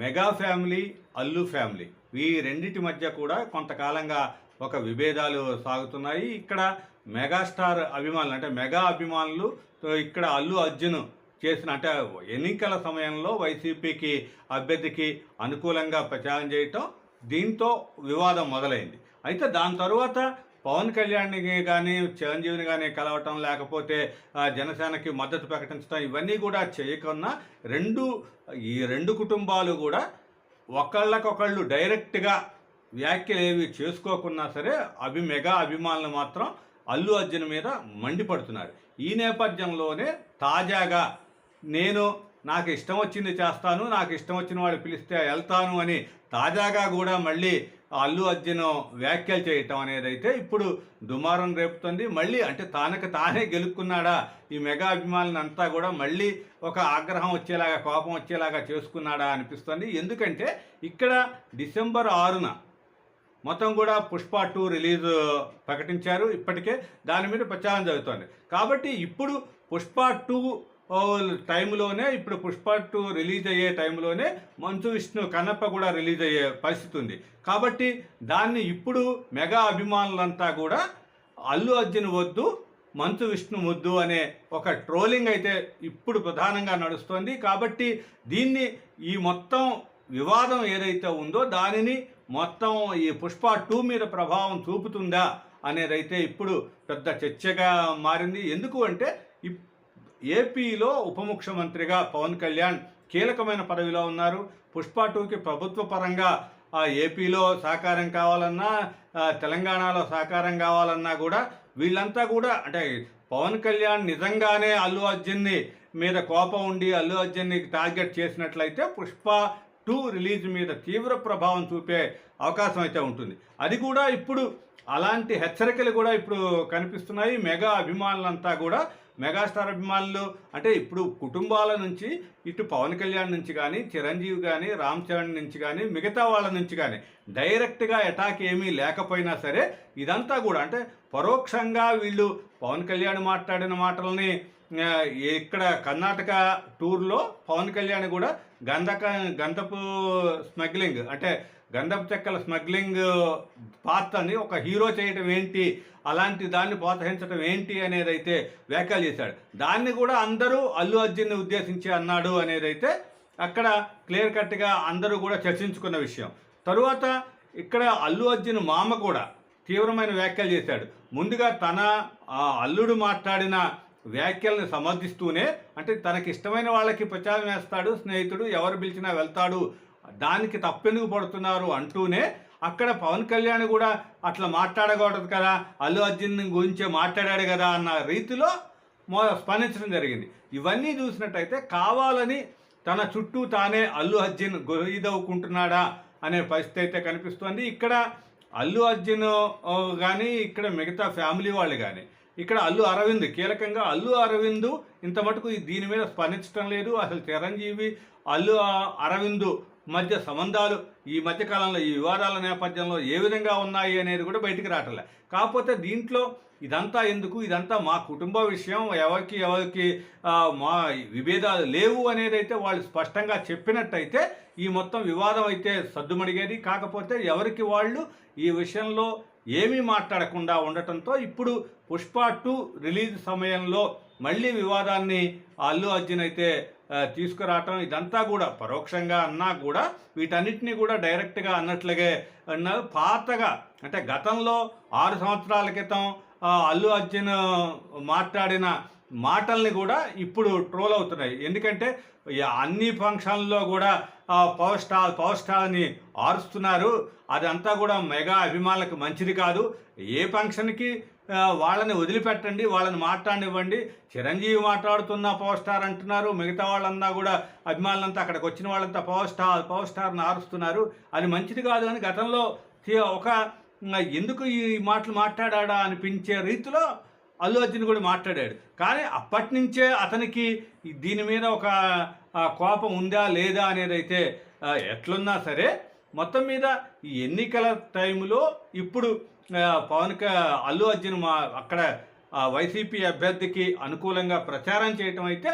Mega family Allu family. ఈ రెండిటి మధ్య కూడా కొంతకాలంగా ఒక విభేదాలు సాగుతున్నాయి. ఇక్కడ మెగాస్టార్ అభిమానులు అంటే మెగా అభిమానులు ఇక్కడ అల్లు అర్జున్ చేసిన అంటే ఎన్నికల సమయంలో వైసీపీకి అభ్యర్థికి అనుకూలంగా ప్రచారం చేయటం దీంతో వివాదం మొదలైంది. అయితే దాని తరువాత పవన్ కళ్యాణ్ని కానీ చిరంజీవిని కానీ కలవటం లేకపోతే జనసేనకి మద్దతు ప్రకటించడం ఇవన్నీ కూడా చేయకున్నా రెండు ఈ రెండు కుటుంబాలు కూడా ఒకళ్ళకొకళ్ళు డైరెక్ట్గా వ్యాఖ్యలు ఏవి చేసుకోకున్నా సరే అభి మెగా అభిమానులు మాత్రం అల్లు అర్జున్ మీద మండిపడుతున్నారు. ఈ నేపథ్యంలోనే తాజాగా నేను నాకు ఇష్టం వచ్చింది చేస్తాను నాకు ఇష్టం వచ్చిన వాడు పిలిస్తే వెళ్తాను అని తాజాగా కూడా మళ్ళీ అల్లు అర్జున్ వ్యాఖ్యలు చేయటం అనేది అయితే ఇప్పుడు దుమారం రేపుతుంది. మళ్ళీ అంటే తానకు తానే గెలుక్కున్నాడా? ఈ మెగా అభిమానులను అంతా కూడా మళ్ళీ ఒక ఆగ్రహం వచ్చేలాగా కోపం వచ్చేలాగా చేసుకున్నాడా అనిపిస్తుంది. ఎందుకంటే ఇక్కడ డిసెంబర్ ఆరున మొత్తం కూడా పుష్ప టూ రిలీజ్ ప్రకటించారు. ఇప్పటికే దాని మీద ప్రచారం జరుగుతోంది. కాబట్టి ఇప్పుడు పుష్ప టూ టైంలోనే ఇప్పుడు పుష్ప టూ రిలీజ్ అయ్యే టైంలోనే మంచు విష్ణు కన్నప్ప కూడా రిలీజ్ అయ్యే పరిస్థితి ఉంది. కాబట్టి దాన్ని ఇప్పుడు మెగా అభిమానులంతా కూడా అల్లు అర్జున్ వద్దు మంచు విష్ణు ముద్దు అనే ఒక ట్రోలింగ్ అయితే ఇప్పుడు ప్రధానంగా నడుస్తోంది. కాబట్టి దీన్ని ఈ మొత్తం వివాదం ఏదైతే ఉందో దానిని మొత్తం ఈ పుష్ప టూ మీద ప్రభావం చూపుతుందా అనేదైతే ఇప్పుడు పెద్ద చర్చగా మారింది. ఎందుకు అంటే ఇప్- ఏపీలో ఉప ముఖ్యమంత్రిగా పవన్ కళ్యాణ్ కీలకమైన పదవిలో ఉన్నారు. పుష్ప టూకి ప్రభుత్వ పరంగా ఏపీలో సహకారం కావాలన్నా తెలంగాణలో సహకారం కావాలన్నా కూడా వీళ్ళంతా కూడా అంటే పవన్ కళ్యాణ్ నిజంగానే అల్లు అర్జున్ని మీద కోపం ఉండి అల్లు అర్జున్ని టార్గెట్ చేసినట్లయితే పుష్ప టూ రిలీజ్ మీద తీవ్ర ప్రభావం చూపే అవకాశం అయితే ఉంటుంది. అది కూడా ఇప్పుడు అలాంటి హెచ్చరికలు కూడా ఇప్పుడు కనిపిస్తున్నాయి. మెగా అభిమానులంతా కూడా మెగాస్టార్ అభిమానులు అంటే ఇప్పుడు కుటుంబాల నుంచి ఇటు పవన్ కళ్యాణ్ నుంచి కానీ చిరంజీవి కానీ రామ్ చరణ్ నుంచి కానీ మిగతా వాళ్ళ నుంచి కానీ డైరెక్ట్గా అటాక్ ఏమీ లేకపోయినా సరే ఇదంతా కూడా అంటే పరోక్షంగా వీళ్ళు పవన్ కళ్యాణ్ మాట్లాడిన మాటల్ని ఇక్కడ కర్ణాటక టూర్లో పవన్ కళ్యాణ్ కూడా గంధక గంధపు స్మగ్లింగ్ అంటే గంధపు చెక్కల స్మగ్లింగ్ పాత్రని ఒక హీరో చేయటం ఏంటి అలాంటి దాన్ని ప్రోత్సహించడం ఏంటి అనేది అయితే వ్యాఖ్యలు చేశాడు. దాన్ని కూడా అందరూ అల్లు అర్జున్ని ఉద్దేశించి అన్నాడు అనేది అయితే అక్కడ క్లియర్ కట్గా అందరూ కూడా చర్చించుకున్న విషయం. తరువాత ఇక్కడ అల్లు అర్జున్ మామ కూడా తీవ్రమైన వ్యాఖ్యలు చేశాడు. ముందుగా తన ఆ, అల్లుడు మాట్లాడిన వ్యాఖ్యల్ని సమర్థిస్తూనే అంటే తనకి ఇష్టమైన వాళ్ళకి ప్రచారం వేస్తాడు స్నేహితుడు ఎవరు పిలిచినా వెళ్తాడు దానికి తప్పెందుకు పడుతున్నారు అంటూనే అక్కడ పవన్ కళ్యాణ్ కూడా అట్లా మాట్లాడకూడదు కదా అల్లు అర్జున్ గురించే మాట్లాడాడు కదా అన్న రీతిలో మో స్పందించడం జరిగింది. ఇవన్నీ చూసినట్టయితే కావాలని తన చుట్టూ తానే అల్లు అర్జున్ గొయ్యిదవ్వుకుంటున్నాడా అనే పరిస్థితి అయితే కనిపిస్తోంది. ఇక్కడ అల్లు అర్జున్ కానీ ఇక్కడ మిగతా ఫ్యామిలీ వాళ్ళు కానీ ఇక్కడ అల్లు అరవింద్ కీలకంగా అల్లు అరవింద్ ఇంత మటుకు దీని మీద స్పందించడం లేదు. అసలు చిరంజీవి అల్లు అరవింద్ మధ్య సంబంధాలు ఈ మధ్య కాలంలో ఈ వివాదాల నేపథ్యంలో ఏ విధంగా ఉన్నాయి అనేది కూడా బయటికి రావట్లే కాకపోతే దీంట్లో ఇదంతా ఎందుకు? ఇదంతా మా కుటుంబ విషయం. ఎవరికి ఎవరికి మా విభేదాలు లేవు అనేది అయితే వాళ్ళు స్పష్టంగా చెప్పినట్టయితే ఈ మొత్తం వివాదం అయితే సద్దుమడిగేది. కాకపోతే ఎవరికి వాళ్ళు ఈ విషయంలో ఏమీ మాట్లాడకుండా ఉండటంతో ఇప్పుడు పుష్ప టూ రిలీజ్ సమయంలో మళ్ళీ వివాదాన్ని అల్లు అర్జున్ అయితే తీసుకురావటం ఇదంతా కూడా పరోక్షంగా అన్నా కూడా వీటన్నిటిని కూడా డైరెక్ట్గా అన్నట్లుగే అన్నారు. పాతగా అంటే గతంలో ఆరు సంవత్సరాల క్రితం అల్లు అర్జున్ మాట్లాడిన మాటల్ని కూడా ఇప్పుడు ట్రోల్ అవుతున్నాయి. ఎందుకంటే అన్ని ఫంక్షన్లో కూడా ఆ, పవర్ స్టార్ పవర్ స్టార్ని ఆరుస్తున్నారు. అదంతా కూడా మెగా అభిమానులకు మంచిది కాదు. ఏ ఫంక్షన్కి వాళ్ళని వదిలిపెట్టండి వాళ్ళని మాట్లాడనివ్వండి. చిరంజీవి మాట్లాడుతున్న పవర్ స్టార్ అంటున్నారు. మిగతా వాళ్ళంతా కూడా అభిమానులంతా అక్కడికి వచ్చిన వాళ్ళంతా పవర్ స్టార్ పవర్ స్టార్ని ఆరుస్తున్నారు. అది మంచిది కాదు అని గతంలో ఒక ఎందుకు ఈ మాటలు మాట్లాడా అనిపించే రీతిలో అల్లు అర్జున్ కూడా మాట్లాడాడు. కానీ అప్పటి నుంచే అతనికి దీని మీద ఒక కోపం ఉందా లేదా అనేది అయితే ఎట్లున్నా సరే మొత్తం మీద ఈ ఎన్నికల టైంలో ఇప్పుడు పవన్ అల్లు అర్జున్ మా అక్కడ వైసీపీ అభ్యర్థికి అనుకూలంగా ప్రచారం చేయటం అయితే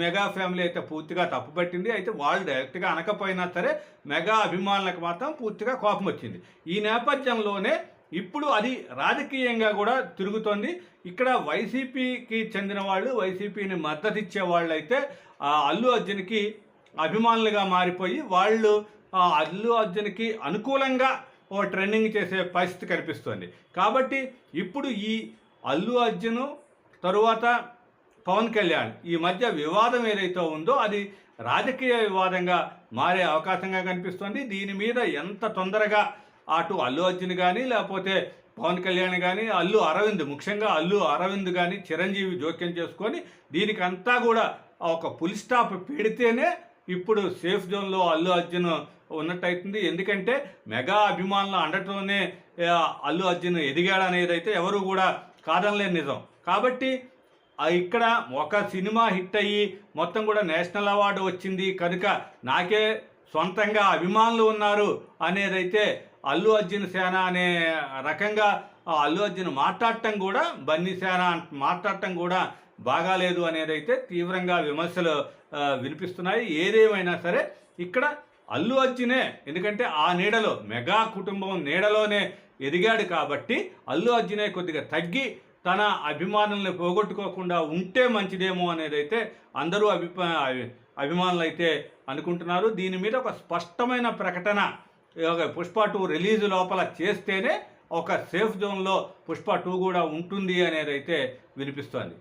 మెగా ఫ్యామిలీ అయితే పూర్తిగా తప్పుపట్టింది. అయితే వాళ్ళు డైరెక్ట్గా అనకపోయినా సరే మెగా అభిమానులకు మాత్రం పూర్తిగా కోపం వచ్చింది ఈ నేపథ్యంలోనే ఇప్పుడు అది రాజకీయంగా కూడా తిరుగుతోంది. ఇక్కడ వైసీపీకి చెందిన వాళ్ళు వైసీపీని మద్దతు ఇచ్చే వాళ్ళు అయితే ఆ అల్లు అర్జున్కి అభిమానులుగా మారిపోయి వాళ్ళు ఆ అల్లు అర్జున్కి అనుకూలంగా ఓ ట్రెండింగ్ చేసే పరిస్థితి కనిపిస్తోంది. కాబట్టి ఇప్పుడు ఈ అల్లు అర్జున్ తరువాత పవన్ కళ్యాణ్ ఈ మధ్య వివాదం ఏదైతే ఉందో అది రాజకీయ వివాదంగా మారే అవకాశంగా కనిపిస్తోంది. దీని మీద ఎంత తొందరగా అటు అల్లు అర్జున్ కానీ లేకపోతే పవన్ కళ్యాణ్ కానీ అల్లు అరవింద్ ముఖ్యంగా అల్లు అరవింద్ కానీ చిరంజీవి జోక్యం చేసుకొని దీనికంతా కూడా ఒక పులి స్టాప్ పెడితేనే ఇప్పుడు సేఫ్ జోన్లో అల్లు అర్జున్ ఉన్నట్టయితుంది. ఎందుకంటే మెగా అభిమానుల అండటంలోనే అల్లు అర్జున్ ఎదిగాడనేది అయితే ఎవరు కూడా కాదనలేని నిజం. కాబట్టి ఇక్కడ ఒక సినిమా హిట్ అయ్యి మొత్తం కూడా నేషనల్ అవార్డు వచ్చింది. కనుక నాకే సొంతంగా అభిమానులు ఉన్నారు అనేదైతే అల్లు అర్జున్ సేన అనే రకంగా అల్లు అర్జున్ మాట్లాడటం కూడా బన్నీ సేన మాట్లాడటం కూడా బాగాలేదు అనేదైతే తీవ్రంగా విమర్శలు వినిపిస్తున్నాయి. ఏదేమైనా సరే ఇక్కడ అల్లు అర్జునే ఎందుకంటే ఆ నీడలో మెగా కుటుంబం నీడలోనే ఎదిగాడు కాబట్టి అల్లు అర్జునే కొద్దిగా తగ్గి తన అభిమానుల్ని పోగొట్టుకోకుండా ఉంటే మంచిదేమో అనేది అయితే అందరూ అభిప్రా అభిమానులు అయితే అనుకుంటున్నారు. దీని మీద ఒక స్పష్టమైన ప్రకటన పుష్ప టూ రిలీజ్ లోపల చేస్తేనే ఒక సేఫ్ జోన్లో పుష్ప టూ కూడా ఉంటుంది అనేది అయితే వినిపిస్తోంది.